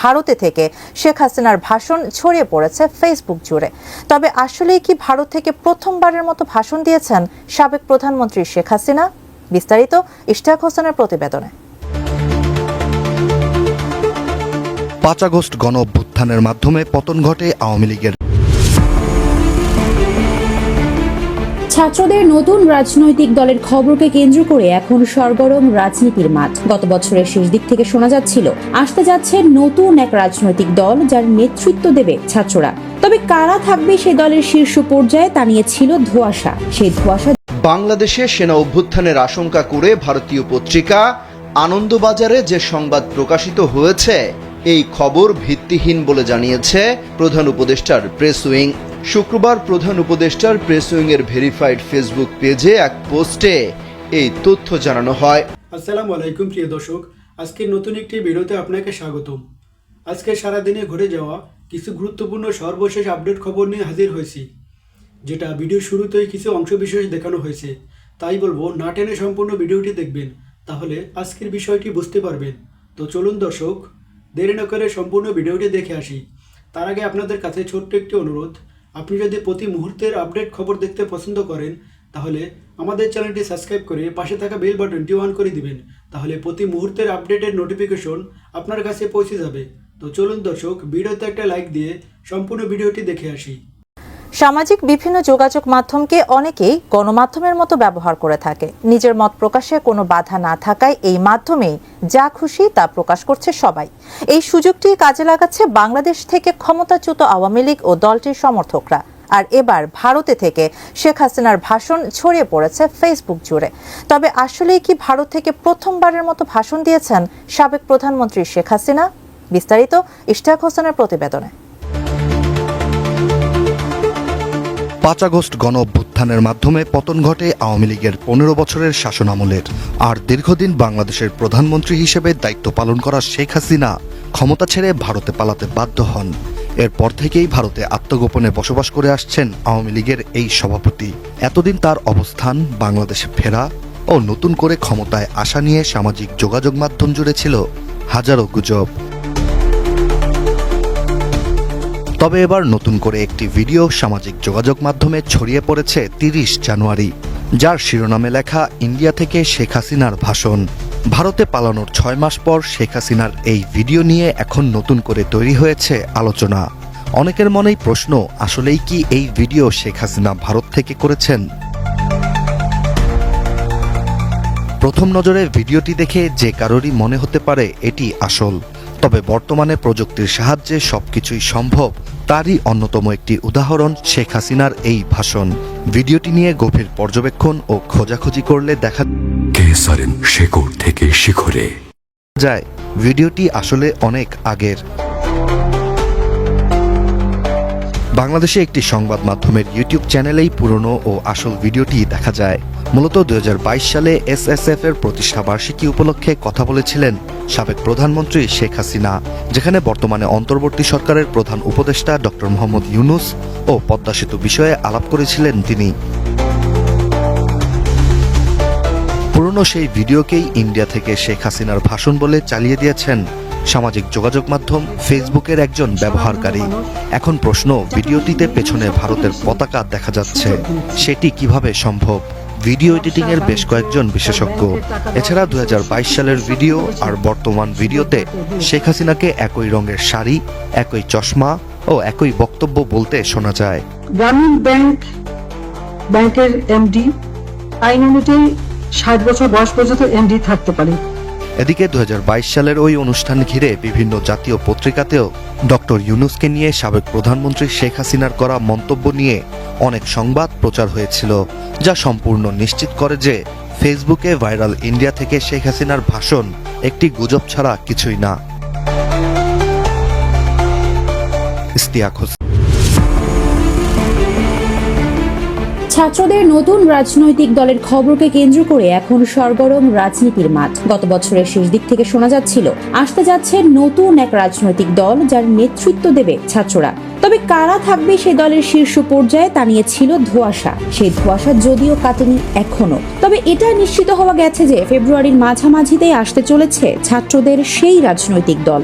ভারতে থেকে শেখ হাসিনার ভাষণ ছড়িয়ে পড়েছে ফেসবুক জুড়ে। তবে আসলে কি ভারত থেকে প্রথমবারের মতো ভাষণ দিয়েছেন সাবেক প্রধানমন্ত্রী শেখ হাসিনা? বিস্তারিত ইশতাক হোসেনের প্রতিবেদনে। পাঁচ আগস্ট গণ অভ্যুত্থানের মাধ্যমে পতন ঘটে আওয়ামী লীগের। ছাত্রদের নতুন রাজনৈতিক দলের খবরকে কেন্দ্র করে এখন সরগরম রাজনীতির মাঠ। গত বছরের শেষ দিক থেকে শোনা যাচ্ছিল, আসতে যাচ্ছে নতুন এক রাজনৈতিক দল যার নেতৃত্ব দেবে ছাত্ররা। তবে কারা থাকবে সে দলের শীর্ষ পর্যায়ে তা নিয়ে ছিল ধোঁয়াশা। সেই ধোঁয়াশা বাংলাদেশে সেনা অভ্যুত্থানের আশঙ্কা করে ভারতীয় পত্রিকা আনন্দবাজারে যে সংবাদ প্রকাশিত হয়েছে, এই খবর ভিত্তিহীন বলে জানিয়েছে প্রধান উপদেষ্টার প্রেস উইং। শুক্রবার প্রধান উপদেষ্টার প্রেস উইং এর ভেরিফাইড ফেসবুক পেজে এক পোস্টে এই তথ্য জানানো হয়। আসসালামু আলাইকুম, প্রিয় দর্শক। আজকের নতুন একটি ভিডিওতে আপনাকে স্বাগতম। আজকে সারাদিনে ঘটে যাওয়া কিছু গুরুত্বপূর্ণ সর্বশেষ আপডেট খবর নিয়ে হাজির হয়েছি, যেটা ভিডিও শুরুতেই কিছু অংশ বিশেষ দেখানো হয়েছে। তাই বলব, না টেনে সম্পূর্ণ ভিডিওটি দেখবেন, তাহলে আজকের বিষয়টি বুঝতে পারবেন। তো চলুন দর্শক, দেরি না করে সম্পূর্ণ ভিডিওটি দেখে আসি। তার আগে আপনাদের কাছে ছোট্ট একটি অনুরোধ আপনি যদি প্রতি মুহূর্তের আপডেট খবর দেখতে পছন্দ করেন, তাহলে আমাদের চ্যানেলটি সাবস্ক্রাইব করে পাশে থাকা বেল বাটনটি অন করে দিবেন। তাহলে প্রতি মুহূর্তের আপডেটের নোটিফিকেশন আপনার কাছে পৌঁছে যাবে। তো চলুন দর্শক, ভিডিওতে একটা লাইক দিয়ে সম্পূর্ণ ভিডিওটি দেখে আসি। সামাজিক বিভিন্ন যোগাযোগ মাধ্যমকে অনেকেই গণমাধ্যমের মতো ব্যবহার করে থাকে। নিজের মত প্রকাশে কোনো বাধা না থাকায় এই মাধ্যমেই যা খুশি তা প্রকাশ করছে সবাই। এই সুযোগটি কাজে লাগাচ্ছে বাংলাদেশ থেকে ক্ষমতাচ্যুত আওয়ামী লীগ ও দলটির সমর্থকরা। আর এবার ভারতে থেকে শেখ হাসিনার ভাষণ ছড়িয়ে পড়েছে ফেসবুক জুড়ে। তবে আসলেই কি ভারত থেকে প্রথমবারের মতো ভাষণ দিয়েছেন সাবেক প্রধানমন্ত্রী শেখ হাসিনা? বিস্তারিত ইশতিয়াক হোসেনের প্রতিবেদনে। পাঁচ আগস্ট গণ অভ্যুত্থানের মাধ্যমে পতন ঘটে আওয়ামী লীগের পনেরো বছরের শাসনামলের আর দীর্ঘদিন বাংলাদেশের প্রধানমন্ত্রী হিসেবে দায়িত্ব পালন করা শেখ হাসিনা ক্ষমতা ছেড়ে ভারতে পালাতে বাধ্য হন। এরপর থেকেই ভারতে আত্মগোপনে বসবাস করে আসছেন আওয়ামী লীগের এই সভাপতি। এতদিন তার অবস্থান বাংলাদেশে ফেরা ও নতুন করে ক্ষমতায় আসা নিয়ে সামাজিক যোগাযোগ মাধ্যম জুড়ে ছিল হাজারো গুজব। তবে এবার নতুন করে একটি ভিডিও সামাজিক যোগাযোগ মাধ্যমে ছড়িয়ে পড়েছে তিরিশ জানুয়ারি, যার শিরোনামে লেখা, ইন্ডিয়া থেকে শেখ হাসিনার ভাষণ। ভারতে পালানোর ছয় মাস পর শেখ হাসিনার এই ভিডিও নিয়ে এখন নতুন করে তৈরি হয়েছে আলোচনা। অনেকের মনেই প্রশ্ন, আসলেই কি এই ভিডিও শেখ হাসিনা ভারত থেকে করেছেন? প্রথম নজরে ভিডিওটি দেখে যে কারোরই মনে হতে পারে এটি আসল, তবে বর্তমানে প্রযুক্তির সাহায্যে সবকিছুই সম্ভব। তারই অন্যতম একটি উদাহরণ শেখ হাসিনার এই ভাষণ। ভিডিওটি নিয়ে গভীর পর্যবেক্ষণ ও খোঁজাখুঁজি করলে দেখা কেসারেন শেকড় থেকে শিখরে। যায় ভিডিওটি আসলে অনেক আগের। বাংলাদেশে একটি সংবাদ মাধ্যমের ইউটিউব চ্যানেলেই পুরনো ও আসল ভিডিওটি দেখা যায়। মূলত দু হাজার বাইশ সালে এসএসএফ এর প্রতিষ্ঠা বার্ষিকী উপলক্ষে কথা বলেছিলেন সাবেক প্রধানমন্ত্রী শেখ হাসিনা, যেখানে বর্তমানে অন্তর্বর্তী সরকারের প্রধান উপদেষ্টা ডক্টর মোহাম্মদ ইউনুস ও পদ্মা সেতু বিষয়ে আলাপ করেছিলেন তিনি। পুরনো সেই ভিডিওকেই ইন্ডিয়া থেকে শেখ হাসিনার ভাষণ বলে চালিয়ে দিয়েছেন সামাজিক যোগাযোগ মাধ্যম, ফেসবুকের একজন ব্যবহারকারী। এখন প্রশ্ন, ভিডিওটিতে পেছনে ভারতের পতাকা দেখা যাচ্ছে। সেটি কীভাবে সম্ভব? ভিডিও এডিটিং এর বেশ কয়েকজন বিশেষজ্ঞ। এছাড়া দু সালের ভিডিও আর বর্তমান ভিডিওতে শেখ হাসিনাকে একই রঙের শাড়ি, একই চশমা ও একই বক্তব্য বলতে শোনা যায়। গ্রামীণ ব্যাংক, ব্যাংকের এমডি। আইন অনুযায়ী ষাট বছর বয়স পর্যন্ত এমডি থাকতে পারে। এদিকে দু হাজার বাইশ সালের ওই অনুষ্ঠান ঘিরে বিভিন্ন জাতীয় পত্রিকাতেও ডক্টর ইউনুসকে নিয়ে সাবেক প্রধানমন্ত্রী শেখ হাসিনার করা মন্তব্য নিয়ে অনেক সংবাদ প্রচার হয়েছিল, যা সম্পূর্ণ নিশ্চিত করে যে ফেসবুকে ভাইরাল ইন্ডিয়া থেকে শেখ হাসিনার ভাষণ একটি গুজব ছাড়া কিছুই না। ইস্তিয়াক ছাত্রদের নতুন রাজনৈতিক দলের খবরকে কেন্দ্র করে এখন সরগরম রাজনীতির মাঠ। গত বছরের শেষ দিক থেকে শোনা যাচ্ছিল, আসতে যাচ্ছে নতুন এক রাজনৈতিক দল যার নেতৃত্ব দেবে ছাত্ররা। তবে কারা থাকবে সে দলের শীর্ষ পর্যায়ে তা নিয়ে ছিল ধোঁয়াশা। সেই ধোঁয়াশা যদিও কাটেনি এখনও। তবে এটা নিশ্চিত হওয়া গেছে যে ফেব্রুয়ারির মাঝামাঝিতেই আসতে চলেছে ছাত্রদের সেই রাজনৈতিক দল।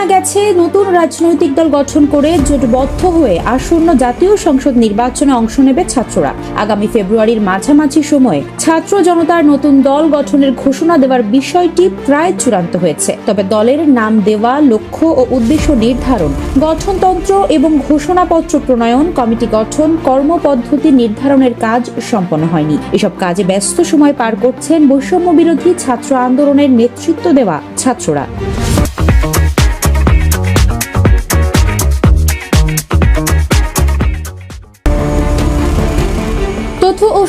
জানা গেছে, নতুন রাজনৈতিক দল গঠন করে জোটবদ্ধ হয়ে আসন্ন জাতীয় সংসদ নির্বাচনে অংশ নেবে ছাত্ররা। আগামী ফেব্রুয়ারির মাঝামাঝি সময়ে ছাত্র জনতার নতুন দল গঠনের ঘোষণা দেওয়ার বিষয়টি প্রায় চূড়ান্ত হয়েছে। তবে দলের নাম দেওয়া, লক্ষ্য ও উদ্দেশ্য নির্ধারণ, গঠনতন্ত্র এবং ঘোষণাপত্র প্রণয়ন, কমিটি গঠন, কর্মপদ্ধতি নির্ধারণের কাজ সম্পন্ন হয়নি। এসব কাজে ব্যস্ত সময় পার করছেন বৈষম্য বিরোধী ছাত্র আন্দোলনের নেতৃত্ব দেওয়া ছাত্ররা।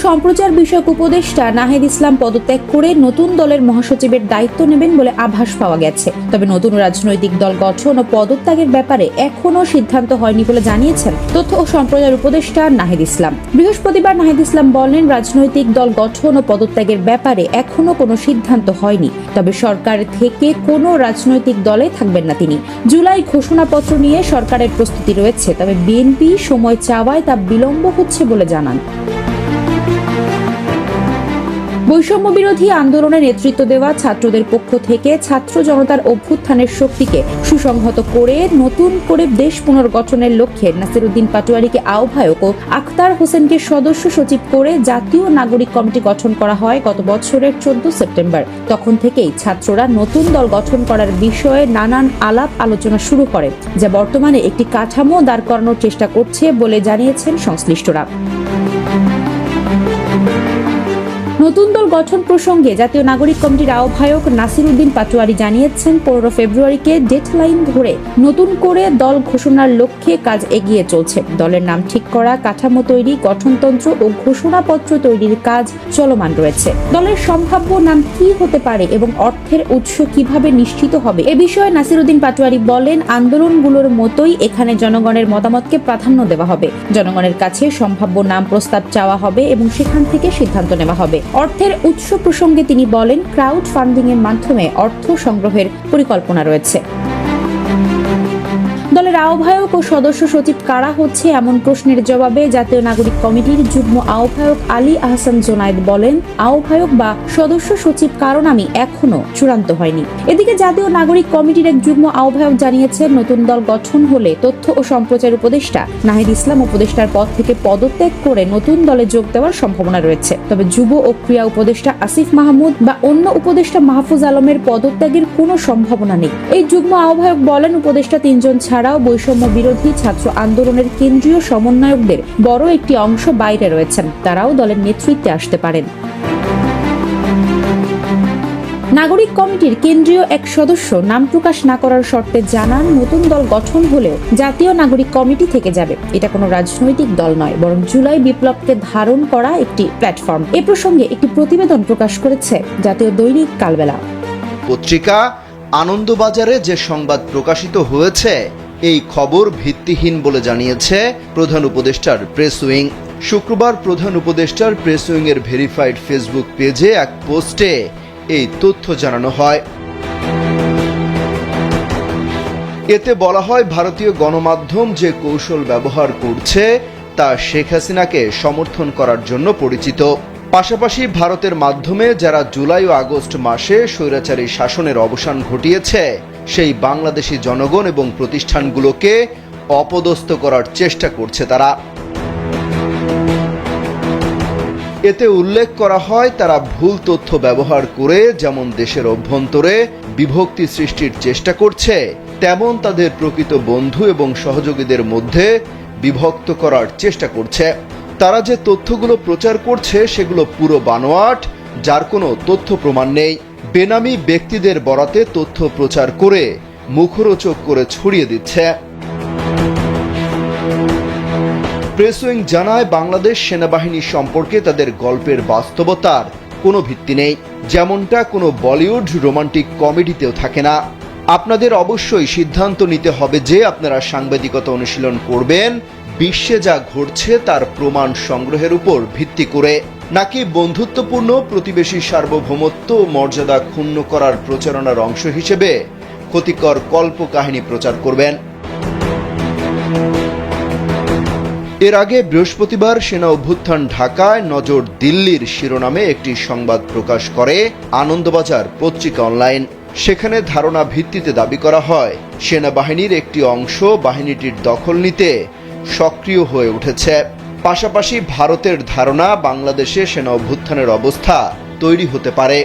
সম্প্রচার বিষয়ক উপদেষ্টা নাহিদ ইসলাম পদত্যাগ করে নতুন দলের মহাসচিবের দায়িত্ব নেবেন বলে আভাস পাওয়া গেছে। তবে নতুন রাজনৈতিক দল গঠন ও পদত্যাগের ব্যাপারে এখনও সিদ্ধান্ত হয়নি বলে জানিয়েছেন তথ্য ও সম্প্রচার উপদেষ্টা নাহিদ ইসলাম। বৃহস্পতিবার নাহিদ ইসলাম বলেন, রাজনৈতিক দল গঠন ও পদত্যাগের ব্যাপারে এখনও কোনো সিদ্ধান্ত হয়নি। তবে সরকার থেকে কোনো রাজনৈতিক দলে থাকবেন না তিনি। জুলাই ঘোষণাপত্র নিয়ে সরকারের প্রস্তুতি রয়েছে, তবে বিএনপি সময় চাওয়ায় তা বিলম্ব হচ্ছে বলে জানান। বৈষম্য বিরোধী আন্দোলনে নেতৃত্ব দেওয়া ছাত্রদের পক্ষ থেকে ছাত্র জনতার অভ্যুত্থানের শক্তিকে সুসংহত করে, নতুন করে দেশ পুনর্গঠনের লক্ষ্যে নাসিরুদ্দিন পাটোয়ারিকে আহ্বায়ক ও আখতার হোসেনকে সদস্য সচিব করে জাতীয় নাগরিক কমিটি গঠন করা হয় গত বছরের চোদ্দ সেপ্টেম্বর। তখন থেকেই ছাত্ররা নতুন দল গঠন করার বিষয়ে নানান আলাপ আলোচনা শুরু করে, যা বর্তমানে একটি কাঠামো দাঁড় করানোর চেষ্টা করছে বলে জানিয়েছেন সংশ্লিষ্টরা। নতুন দল গঠন প্রসঙ্গে জাতীয় নাগরিক কমিটির আহ্বায়ক নাসির উদ্দিন পাটোয়ারি জানিয়েছেন, পনেরো ফেব্রুয়ারিকে ডেডলাইন ধরে নতুন করে দল ঘোষণার লক্ষ্যে কাজ এগিয়ে চলছে। দলের নাম ঠিক করা, কাঠামো তৈরি, গঠনতন্ত্র ও ঘোষণাপত্র তৈরির কাজ চলমান রয়েছে। দলের সম্ভাব্য নাম কি হতে পারে এবং অর্থের উৎস কীভাবে নিশ্চিত হবে? এ বিষয়ে নাসিরুদ্দিন পাটোয়ারি বলেন, আন্দোলনগুলোর মতোই এখানে জনগণের মতামতকে প্রাধান্য দেওয়া হবে। জনগণের কাছে সম্ভাব্য নাম প্রস্তাব চাওয়া হবে এবং সেখান থেকে সিদ্ধান্ত নেওয়া হবে। অর্থের উৎস প্রসঙ্গে তিনি বলেন ক্রাউড ফান্ডিং এর মাধ্যমে অর্থ সংগ্রহের পরিকল্পনা রয়েছে। দলের আহ্বায়ক ও সদস্য সচিব কারা হচ্ছে এমন প্রশ্নের জবাবে জাতীয় নাগরিক কমিটির যুগ্ম আহ্বায়ক আলী আহসান জোনায়েদ বলেন, আহ্বায়ক বা সদস্য সচিব কারণ আমি এখনও চূড়ান্ত হয়নি। এদিকে জাতীয় নাগরিক কমিটির এক যুগ্ম আহ্বায়ক জানিয়েছেন, নতুন দল গঠন হলে তথ্য ও সম্প্রচার উপদেষ্টা নাহিদ ইসলাম উপদেষ্টার পদ থেকে পদত্যাগ করে নতুন দলে যোগ দেওয়ার সম্ভাবনা রয়েছে। তবে যুব ও ক্রীড়া উপদেষ্টা আসিফ মাহমুদ বা অন্য উপদেষ্টা মাহফুজ আলমের পদত্যাগের কোনো সম্ভাবনা নেই। এই যুগ্ম আহ্বায়ক বলেন, উপদেষ্টা তিনজন ছাড়াও বৈষম্য বিরোধী ছাত্র আন্দোলনের কেন্দ্রীয় সমন্বয়কদের বড় একটি অংশ বাইরে রয়েছেন। তারাও দলের নেতৃত্বে আসতে পারেন। নাগরিক কমিটির কেন্দ্রীয় এক সদস্য নাম প্রকাশ না করার শর্তে জানান, নতুন দল গঠন হলেও জাতীয় নাগরিক কমিটি থেকে যাবে। এটা কোনো রাজনৈতিক দল নয়, বরং জুলাই বিপ্লবকে ধারণ করা একটি প্ল্যাটফর্ম। এ প্রসঙ্গে একটি প্রতিবেদন প্রকাশ করেছে জাতীয় দৈনিক কালবেলা। পত্রিকা আনন্দবাজারে যে সংবাদ প্রকাশিত হয়েছে এই খবর ভিত্তিহীন বলে জানিয়েছে প্রধান উপদেষ্টার প্রেস উইং। শুক্রবার প্রধান উপদেষ্টার প্রেস উইং এর ভেরিফাইড ফেসবুক পেজে এক পোস্টে এই তথ্য জানানো হয়। এতে বলা হয়, ভারতীয় গণমাধ্যম যে কৌশল ব্যবহার করছে তা শেখ হাসিনাকে সমর্থন করার জন্য পরিচিত। পাশাপাশি ভারতের মাধ্যমে যারা জুলাই ও আগস্ট মাসে স্বৈরাচারী শাসনের অবসান ঘটিয়েছে সেই বাংলাদেশি জনগণ এবং প্রতিষ্ঠানগুলোকে অপদস্থ করার চেষ্টা করছে তারা। এতে উল্লেখ করা হয়, তারা ভুল তথ্য ব্যবহার করে যেমন দেশের অভ্যন্তরে বিভক্তি সৃষ্টির চেষ্টা করছে, তেমন তাদের প্রকৃত বন্ধু এবং সহযোগীদের মধ্যে বিভক্ত করার চেষ্টা করছে। তারা যে তথ্যগুলো প্রচার করছে, সেগুলো পুরো বানোয়াট, যার কোনো তথ্য প্রমাণ নেই। বেনামি ব্যক্তিদের বরাতে তথ্য প্রচার করে মুখরোচক করে ছড়িয়ে দিচ্ছে। প্রেস উইং জানায়, বাংলাদেশ সেনাবাহিনী সম্পর্কে তাদের গল্পের বাস্তবতার কোনো ভিত্তি নেই। যেমনটা কোনো বলিউড রোমান্টিক কমেডিতেও থাকে না। আপনাদের অবশ্যই সিদ্ধান্ত নিতে হবে যে আপনারা সাংবাদিকতা অনুশীলন করবেন, বিশ্বে যা ঘটছে তার প্রমাণ সংগ্রহের উপর ভিত্তি করে। নাকি বন্ধুত্বপূর্ণ প্রতিবেশী সার্বভৌমত্ব মর্যাদা ক্ষুণ্ণ করার প্রচারণার অংশ হিসেবে ক্ষতিকর কল্পকাহিনী প্রচার করবেন। এর আগে বৃহস্পতিবার সেনা অভ্যুত্থান ঢাকায় নজর দিল্লির শিরোনামে একটি সংবাদ প্রকাশ করে আনন্দবাজার পত্রিকা অনলাইন। সেখানে ধারণা ভিত্তিতে দাবি করা হয়, সেনাবাহিনীর একটি অংশ বাহিনীটির দখল নিতে সক্রিয় হয়ে উঠেছে। পাশাপাশি ভারতের ধারণা বাংলাদেশে সেনা অভ্যুত্থানের অবস্থা তৈরি হতে পারে।